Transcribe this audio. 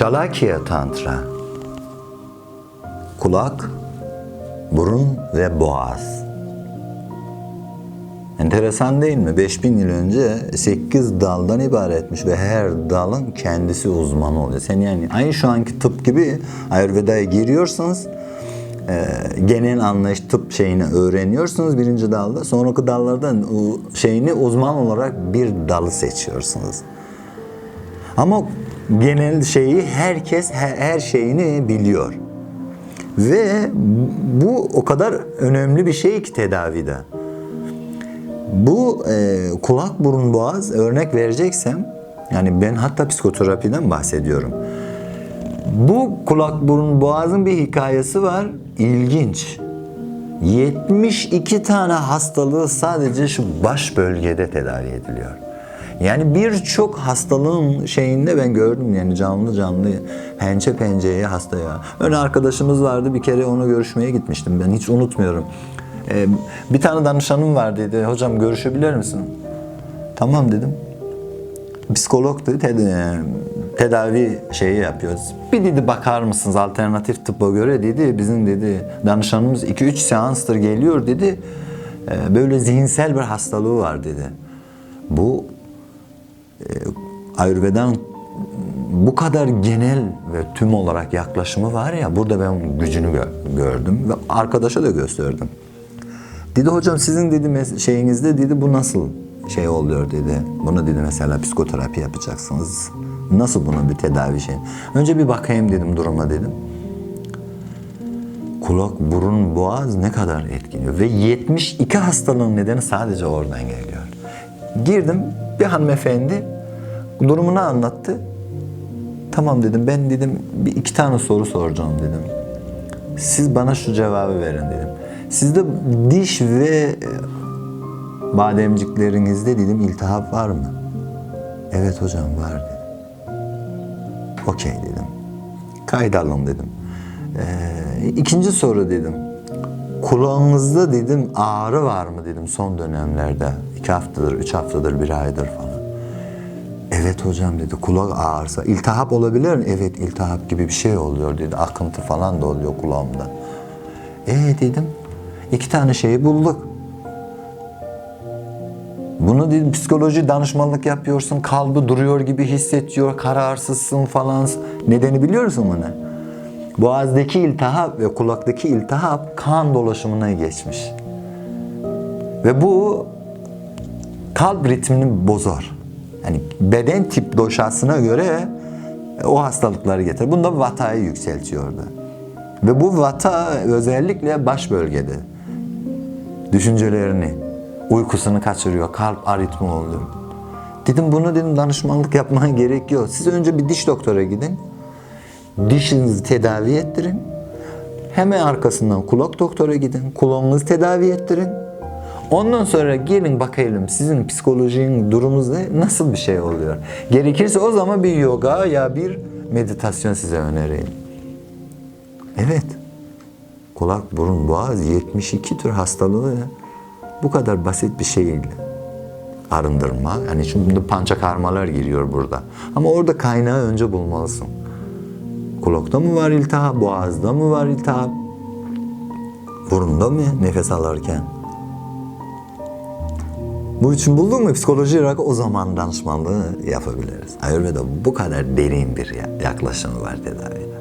Şalakya Tantra Kulak, burun ve boğaz. Enteresan değil mi? 5000 yıl önce 8 daldan ibaretmiş ve her dalın kendisi uzman oluyor. Sen yani aynı şu anki tıp gibi Ayurveda'ya giriyorsunuz. e, genel anlayış tıp şeyini öğreniyorsunuz birinci dalda. Sonraki dallardan şeyini uzman olarak bir dalı seçiyorsunuz. Ama genel şeyi herkes her, şeyini biliyor. Ve bu o kadar önemli bir şey ki tedavide. Bu e, kulak burun boğaz örnek vereceksem yani ben hatta psikoterapiden bahsediyorum. Bu kulak burun boğazın bir hikayesi var. İlginç. 72 tane hastalığı sadece şu baş bölgede tedavi ediliyor. Yani birçok hastalığın şeyinde ben gördüm yani canlı canlı pençe pençeye hastaya. Öyle arkadaşımız vardı bir kere onu görüşmeye gitmiştim ben hiç unutmuyorum. Ee, bir tane danışanım var dedi hocam görüşebilir misin? Tamam dedim. Psikologdu ted- tedavi şeyi yapıyoruz. Bir dedi bakar mısınız alternatif tıbba göre dedi bizim dedi danışanımız 2-3 seanstır geliyor dedi. Ee, Böyle zihinsel bir hastalığı var dedi. Bu e, Ayurveda'nın bu kadar genel ve tüm olarak yaklaşımı var ya burada ben gücünü gö- gördüm ve arkadaşa da gösterdim. Dedi hocam sizin dedi şeyinizde dedi bu nasıl şey oluyor dedi. Bunu dedi mesela psikoterapi yapacaksınız. Nasıl bunun bir tedavi şey? Önce bir bakayım dedim duruma dedim. Kulak, burun, boğaz ne kadar etkiliyor. Ve 72 hastalığın nedeni sadece oradan geliyor. Girdim bir hanımefendi durumunu anlattı. Tamam dedim ben dedim bir iki tane soru soracağım dedim. Siz bana şu cevabı verin dedim. Sizde diş ve e, bademciklerinizde dedim iltihap var mı? Evet hocam var dedi. Okey dedim. Kayda alın dedim. Ee, ikinci soru dedim. Kulağınızda dedim ağrı var mı dedim son dönemlerde. iki haftadır, üç haftadır, bir aydır falan. Evet hocam dedi kulak ağrısa. İltihap olabilir mi? Evet iltihap gibi bir şey oluyor dedi. Akıntı falan da oluyor kulağımda. E dedim. iki tane şeyi bulduk. Bunu dedim psikoloji danışmanlık yapıyorsun. Kalbi duruyor gibi hissediyor. Kararsızsın falan. Nedeni biliyor musun bunu? Boğazdaki iltihap ve kulaktaki iltihap kan dolaşımına geçmiş. Ve bu kalp ritmini bozar. Yani beden tip doşasına göre o hastalıkları getirir. Bunda vatayı yükseltiyordu. Ve bu vata özellikle baş bölgede. Düşüncelerini, uykusunu kaçırıyor, kalp aritmi oluyor. Dedim bunu dedim danışmanlık yapmaya gerek yok. Siz önce bir diş doktora gidin. Dişinizi tedavi ettirin. Hemen arkasından kulak doktora gidin. Kulağınızı tedavi ettirin. Ondan sonra gelin bakalım sizin psikolojinin durumunuzda nasıl bir şey oluyor. Gerekirse o zaman bir yoga ya bir meditasyon size önereyim. Evet. Kulak, burun, boğaz 72 tür hastalığı bu kadar basit bir şeyle arındırma. Yani şimdi pançakarmalar giriyor burada. Ama orada kaynağı önce bulmalısın. Kulakta mı var iltihap, boğazda mı var iltihap? Burunda mı nefes alırken? Bu için buldun mu psikoloji olarak o zaman danışmanlığı yapabiliriz. Ayurveda bu kadar derin bir yaklaşımı var tedavide.